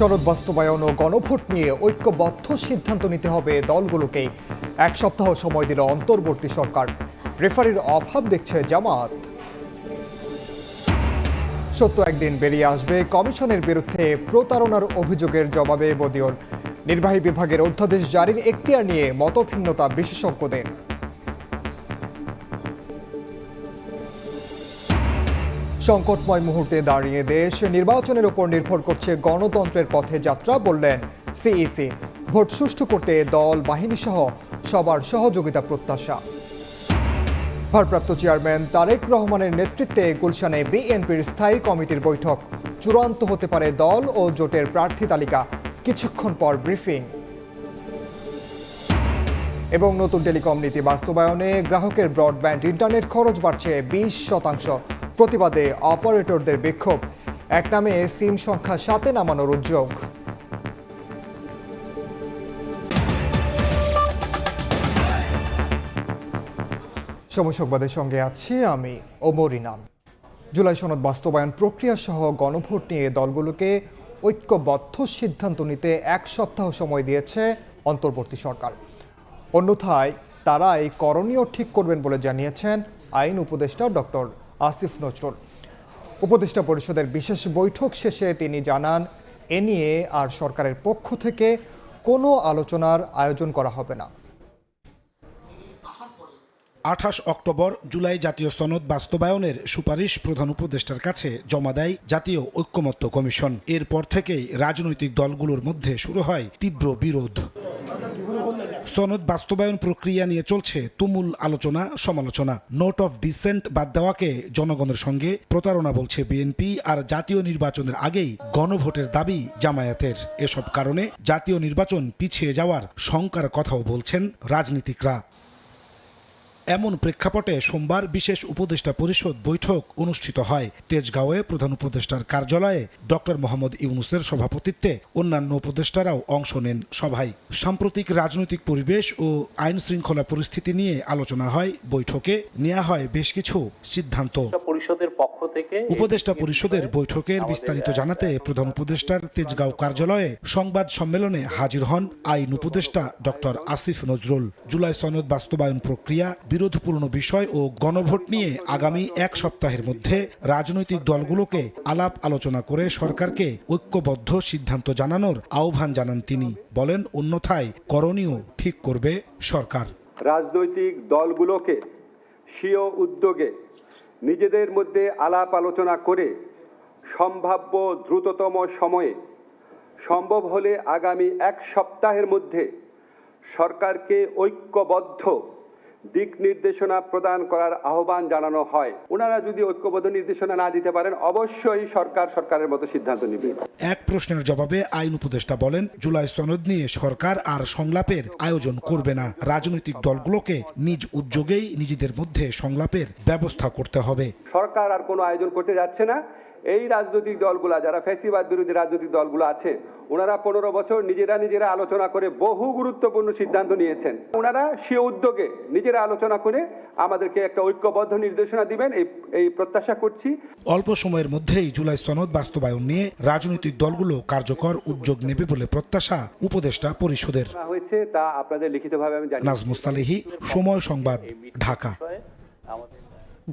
সনদ বাস্তবায়ন ও গণভোট নিয়ে ঐক্যবদ্ধ সিদ্ধান্ত নিতে হবে দলগুলোকে। এক সপ্তাহ সময় দিল অন্তর্বর্তী সরকার। রেফারির অভাব দেখছে জামাত। সত্য একদিন বেরিয়ে আসবে কমিশনের বিরুদ্ধে প্রতারণার অভিযোগের জবাবে বদিউল। নির্বাহী বিভাগের অধ্যাদেশ জারির এখতিয়ার নিয়ে মতভিন্নতা বিশেষজ্ঞদের। সংকটময় মুহূর্তে দাঁড়িয়ে দেশ নির্বাচনের উপর নির্ভর করছে গণতন্ত্রের পথে যাত্রা বললেন সিইসি। ভোট সুষ্ঠু করতে দল, বাহিনী সহ সবার সহযোগিতা প্রত্যাশা। ভারপ্রাপ্ত চেয়ারম্যান তারেক রহমানের নেতৃত্বে গুলশানে বিএনপির স্থায়ী কমিটির বৈঠক। চূড়ান্ত হতে পারে দল ও জোটের প্রার্থী তালিকা। কিছুক্ষণ পর ব্রিফিং। এবং নতুন টেলিকম নীতি বাস্তবায়নে গ্রাহকের ব্রডব্যান্ড ইন্টারনেট খরচ বাড়ছে বিশ শতাংশ। প্রতিবাদে অপারেটরদের বিক্ষোভ। এক নামে সিম সংখ্যা সাতে নামানোর উদ্যোগ। সময় সংবাদের সঙ্গে আছি আমি ওমর ইনাম। জুলাই সনদ বাস্তবায়ন প্রক্রিয়া সহ গণভোট নিয়ে দলগুলোকে ঐক্যবদ্ধ সিদ্ধান্ত নিতে এক সপ্তাহ সময় দিয়েছে অন্তর্বর্তী সরকার। অন্যথায় তারা এই করণীয় ঠিক করবেন বলে জানিয়েছেন আইন উপদেষ্টা ডক্টর আসিফ নজরুল। উপদেষ্টা পরিষদের বিশেষ বৈঠক শেষে তিনি জানান, এ নিয়ে আর সরকারের পক্ষ থেকে কোনো আলোচনার আয়োজন করা হবে না। আঠাশ অক্টোবর জুলাই জাতীয় সনদ বাস্তবায়নের সুপারিশ প্রধান উপদেষ্টার কাছে জমা দেয় জাতীয় ঐক্যমত্য কমিশন। এরপর থেকেই রাজনৈতিক দলগুলোর মধ্যে শুরু হয় তীব্র বিরোধ। সনদ বাস্তবায়ন প্রক্রিয়া নিয়ে চলছে তুমুল আলোচনা, সমালোচনা। নোট অফ ডিসেন্ট বাদ দেওয়াকে জনগণের সঙ্গে প্রতারণা বলছে বিএনপি আর জাতীয় নির্বাচনের আগেই গণভোটের দাবি জামায়াতের। এসব কারণে জাতীয় নির্বাচন পিছিয়ে যাওয়ার শঙ্কার কথাও বলছেন রাজনীতিকরা। এমন প্রেক্ষাপটে সোমবার বিশেষ উপদেষ্টা পরিষদ বৈঠক অনুষ্ঠিত হয়। তেজগাঁওয়ে প্রধান উপদেষ্টার কার্যালয়ে ডক্টর মোহাম্মদ ইউনুসের সভাপতিত্বে অন্যান্য উপদেষ্টারাও অংশ নেন সভায়। সাম্প্রতিক রাজনৈতিক পরিবেশ ও আইন শৃঙ্খলা পরিস্থিতি নিয়ে আলোচনা হয়। বৈঠকে নেওয়া হয় বেশ কিছু সিদ্ধান্ত। পরিষদের পক্ষ থেকে উপদেষ্টা পরিষদের বৈঠকের বিস্তারিত জানাতে প্রধান উপদেষ্টার তেজগাঁও কার্যালয়ে সংবাদ সম্মেলনে হাজির হন আইন উপদেষ্টা ডক্টর আসিফ নজরুল। জুলাই সনদ বাস্তবায়ন প্রক্রিয়া বিরোধপূর্ণ বিষয় ও গণভোট নিয়ে আগামী এক সপ্তাহের মধ্যে রাজনৈতিক দলগুলোকে আলাপ আলোচনা করে সরকারকে ঐক্যবদ্ধ সিদ্ধান্ত জানানোর আহ্বান জানান তিনি। বলেন, অন্যথায় করণীয় ঠিক করবে সরকার। রাজনৈতিক দলগুলোকে স্বীয় উদ্যোগে নিজেদের মধ্যে আলাপ আলোচনা করে সম্ভাব্য দ্রুততম সময়ে সম্ভব হলে আগামী এক সপ্তাহের মধ্যে সরকারকে ঐক্যবদ্ধ দিক নির্দেশনা প্রদান করার আহ্বান জানানো হয়। ওনারা যদি ঐক্যবদ্ধ নির্দেশনা না দিতে পারেন অবশ্যই সরকার সরকারের মতো সিদ্ধান্ত নেবে। এক প্রশ্নের জবাবে আইন উপদেষ্টা বলেন জুলাই সনদ নিয়ে সরকার আর সংলাপের আয়োজন করবে না। রাজনৈতিক দলগুলোকে নিজ উদ্যোগেই নিজেদের মধ্যে সংলাপের ব্যবস্থা করতে হবে। সরকার আর কোনো আয়োজন করতে যাচ্ছে না। এই রাজনৈতিক দলগুলা যারা ফ্যাসিবাদ বিরোধী রাজনৈতিক দলগুলো আছে ওনারা পনেরো বছর নিজেরা নিজেরা আলোচনা করে বহু গুরুত্বপূর্ণ সিদ্ধান্ত নিয়েছেন। ওনারা সে উদ্যোগে নিজেরা আলোচনা করে আমাদেরকে একটা ঐক্যবদ্ধ নির্দেশনা দিবেন এই এই প্রত্যাশা করছি। অল্প সময়ের মধ্যেই জুলাই সনদ বাস্তবায়ন নিয়ে রাজনৈতিক দলগুলো কার্যকর উদ্যোগ নেবে বলে প্রত্যাশা উপদেষ্টা পরিষদের। হয়েছে তা আপনাদের লিখিতভাবে আমি জানি নাজমুস্তালিহি সময় সংবাদ ঢাকা।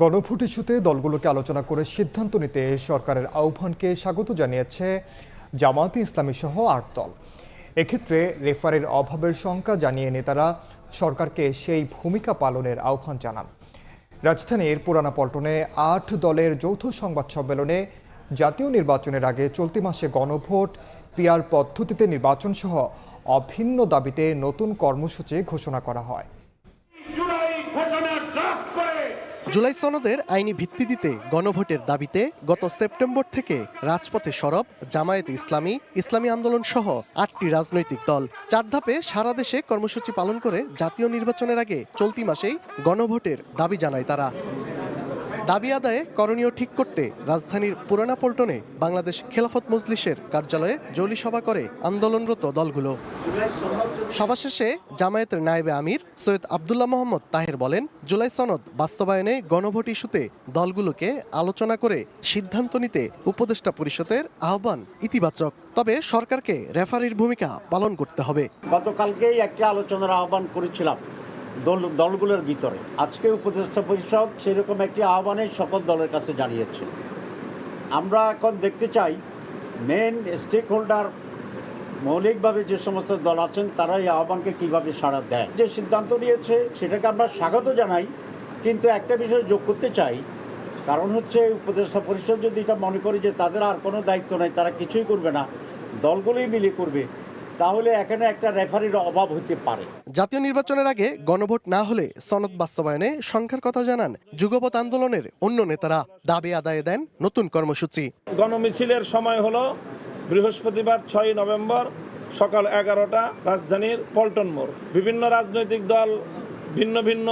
গণভোট ইস্যুতে দলগুলোকে আলোচনা করে সিদ্ধান্ত নিতে সরকারের আহ্বানকে স্বাগত জানিয়েছে জামায়াতে ইসলামী সহ আট দল। এক্ষেত্রে রেফারের অভাবের শঙ্কা জানিয়ে নেতারা সরকারকে সেই ভূমিকা পালনের আহ্বান জানান। রাজধানীর পুরানা পল্টনে আট দলের যৌথ সংবাদ সম্মেলনে জাতীয় নির্বাচনের আগে চলতি মাসে গণভোট, পিয়ার পদ্ধতিতে নির্বাচন সহ অভিন্ন দাবিতে নতুন কর্মসূচি ঘোষণা করা হয়। জুলাই সনদের আইনি ভিত্তি দিতে গণভোটের দাবিতে গত সেপ্টেম্বর থেকে রাজপথে সরব জামায়াতে ইসলামী ইসলামী আন্দোলন সহ আটটি রাজনৈতিক দল। চার ধাপে সারা দেশে কর্মসূচি পালন করে জাতীয় নির্বাচনের আগে চলতি মাসেই গণভোটের দাবি জানায় তারা। দাবি আদায়ে করণীয় ঠিক করতে রাজধানীর পুরানা পল্টনে বাংলাদেশ খেলাফত মজলিসের কার্যালয়ে জলি সভা করে আন্দোলনরত দলগুলো। সভা শেষে জামায়াতের নায়েবে আমির সৈয়দ আবদুল্লাহ মোহাম্মদ তাহের বলেন, জুলাই সনদ বাস্তবায়নে গণভোট ইস্যুতে দলগুলোকে আলোচনা করে সিদ্ধান্ত নিতে উপদেষ্টা পরিষদের আহ্বান ইতিবাচক। তবে সরকারকে রেফারির ভূমিকা পালন করতে হবে। গতকালকেই একটি আলোচনার আহ্বান করেছিলাম। দল, দলগুলোর ভিতরে। আজকে উপদেষ্টা পরিষদ সেরকম একটি আহ্বানে সকল দলের কাছে জানিয়েছে। আমরা এখন দেখতে চাই মেন স্টেক হোল্ডার মৌলিকভাবে যে সমস্ত দল আছেন, তারা এই আহ্বানকে কীভাবে সাড়া দেয়? যে সিদ্ধান্ত নিয়েছে, সেটাকে আমরা স্বাগত জানাই। কিন্তু একটা বিষয় যোগ করতে চাই, কারণ হচ্ছে উপদেষ্টা পরিষদ যদি এটা মনে করে যে তাদের আর কোনো দায়িত্ব নাই, তারা কিছুই করবে না। দলগুলোই মিলে করবে। তাহলে এখানে একটা রেফারির অভাব হতে পারে। জাতীয় নির্বাচনের আগে গণভোট না হলে সনদ বাস্তবায়নে সংখ্যার কথা জানান যুগপৎ আন্দোলনের অন্য নেতারা। দাবি আদায়ে দেন নতুন কর্মসূচি। গণমিছিলের সময় হলো বৃহস্পতিবার ছয় নভেম্বর সকাল এগারোটা রাজধানীর পল্টন মোড়। বিভিন্ন রাজনৈতিক দল ভিন্ন ভিন্ন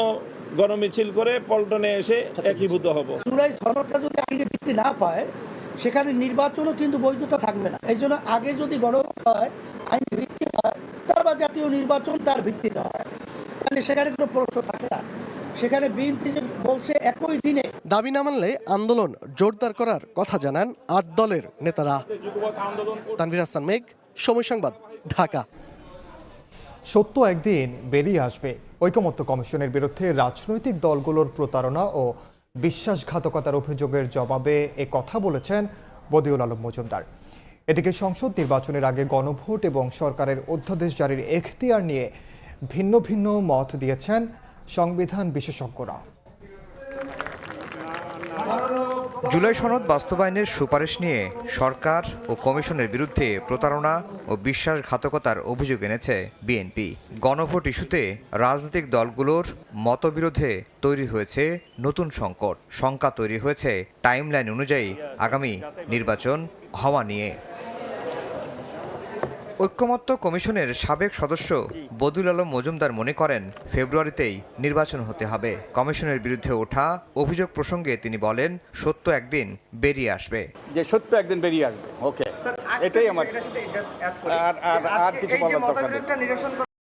গণমিছিল করে পল্টনে এসে একীভূত হব। জুলাই সনদটা যদি আইনি ভিত্তি না পায় সেখানে নির্বাচনও কিন্তু বৈধতা থাকবে না। এই জন্য আগে যদি গণভোট হয় আইনি ভিত্তি হয় তারপর জাতীয় নির্বাচন তার ভিত্তিতে হয়। তাহলে সেখানে কোনো প্রশ্ন থাকে না। সেখানে বিএনপি যে বলছে একই দিনে দাবি না মানলে আন্দোলন জোরদার করার কথা জানান আট দলের নেতারা। তানভীর হাসান মেঘ সময় সংবাদ ঢাকা। সত্য একদিন বেরিয়ে আসবে। ঐকমত্য কমিশনের বিরুদ্ধে রাজনৈতিক দলগুলোর প্রতারণা ও বিশ্বাসঘাতকতার অভিযোগের জবাবে এ কথা বলেছেন বদিউল আলম মজুমদার। এদিকে সংসদ নির্বাচনের আগে গণভোট এবং সরকারের অধ্যাদেশ জারির এখতিয়ার নিয়ে ভিন্ন ভিন্ন মত দিয়েছেন সংবিধান বিশেষজ্ঞরা। জুলাই সনদ বাস্তবায়নের সুপারিশ নিয়ে সরকার ও কমিশনের বিরুদ্ধে প্রতারণা ও বিশ্বাসঘাতকতার অভিযোগ এনেছে বিএনপি। গণভোট ইস্যুতে রাজনৈতিক দলগুলোর মতবিরোধে তৈরি হয়েছে নতুন সংকট। শঙ্কা তৈরি হয়েছে টাইমলাইন অনুযায়ী আগামী নির্বাচন হওয়া নিয়ে। ঐক্যমত্য কমিশনের সাবেক সদস্য বদুল আলম মজুমদার মনে করেন ফেব্রুয়ারিতেই নির্বাচন হতে হবে। কমিশনের বিরুদ্ধে ওঠা অভিযোগ প্রসঙ্গে তিনি বলেন সত্য একদিন বেরিয়ে আসবে। যে সত্য একদিন বেরিয়ে আসবে ওকে। এটাই আমার আর আর আর কিছু বলার দরকার নেই।